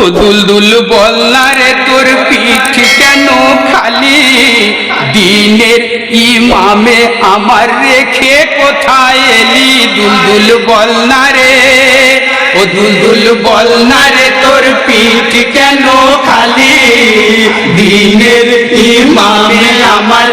ও দুলদুল বল রে তোর পিঠ কেন খালি? দিনের ইমামে আমার রেখে কোথায় এলি দুলদুল বল না রে ও দুলদুল বল না রে তোর পিঠ কেন খালি? দিনের ইমামে আমার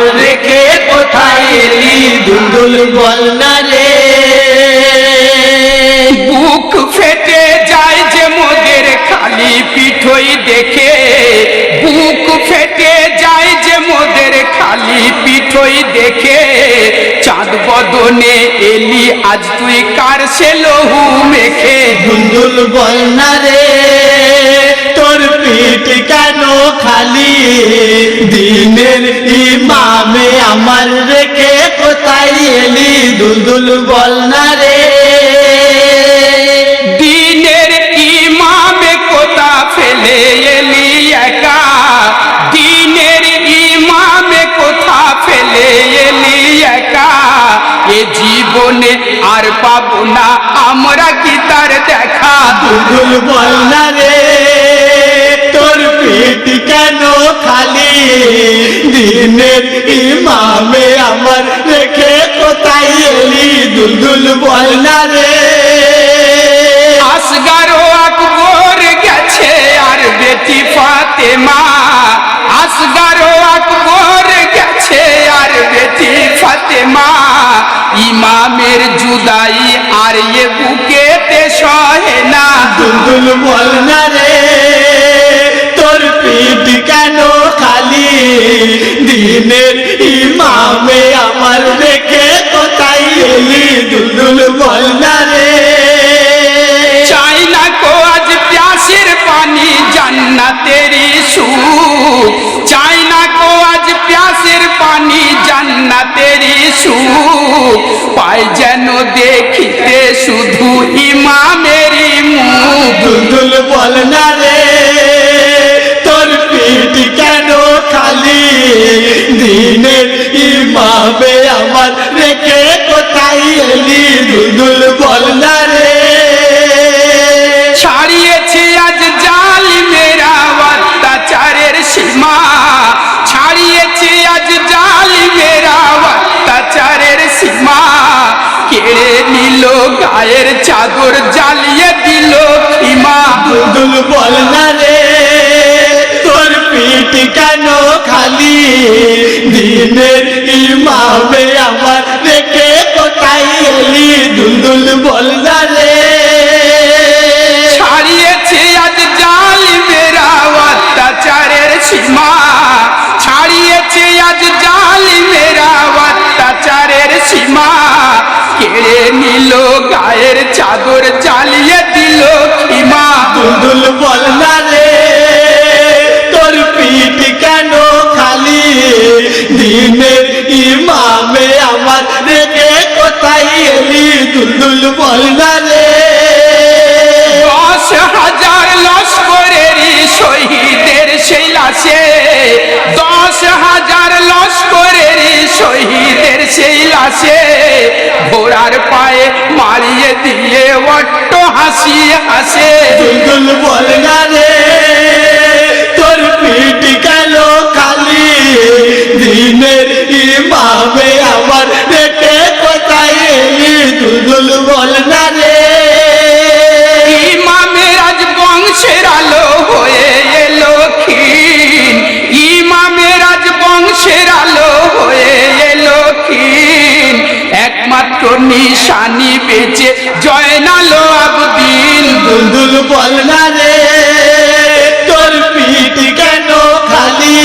দেখে চাঁদ বদনে এলি, আজ তুই কার সে লহু মেখে? দুলদুল বল না রে, তোর পিঠ কেন খালি? দিনের ইমামে আমার রেখে কোথায় এলি? দুলদুল বল না দুলদুল বল রে, তোর পিঠ কেন খালি? দিনের ইমামে আমার রেখে কোথায় এলি? দুলদুল বল রে। আসগারো আকবর গেছে আর বেটি ফাতেমা। আসগারো আকবর গেছে আর বেটি ফাতেমা। ইমামের জুদাই আর এ বুকেতে সহে না। দুলদুল বল না রে তোর পিঠ কেন খালি? দিনের ইমামে আমার রেখে কোথায় এলি? দুলদুল বল না রে। চাই না কো আজ প্যাসের পানি জান্নাতেরি সুখ। চাই না কো আজ প্যাসের পানি জান্নাতেরি সুখ। পাই যেন দেখিতে শুধু ইমামেরই মুখ। বল না। গায়ের চাদর জ্বালিয়ে দিল ইমা দুলদুল বল না রে গায়ের চাদর জ্বালিয়ে দিল খিমা দুলদুল বল না রে তোর পিঠ কেন খালি? দিনের ইমামে আমার রেখে কোথায় এলি? দুলদুল বল না রে দশ হাজার লস্করেরই শহীদের সেই লাশে। দশ হাজার লস্করেরই শহীদের সেই লাশে। ঘোড়ার পায়ে মারিয়ে দিয়ে বট্ট হাসি হাসে বল না রে তোর পিঠ মাত্র নিশানি বেঁচে জয়নালো আবদিন। দুলদুল বলনা রে তোর পিঠ কেন খালি?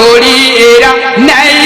ঘড়ি এরা নেয়।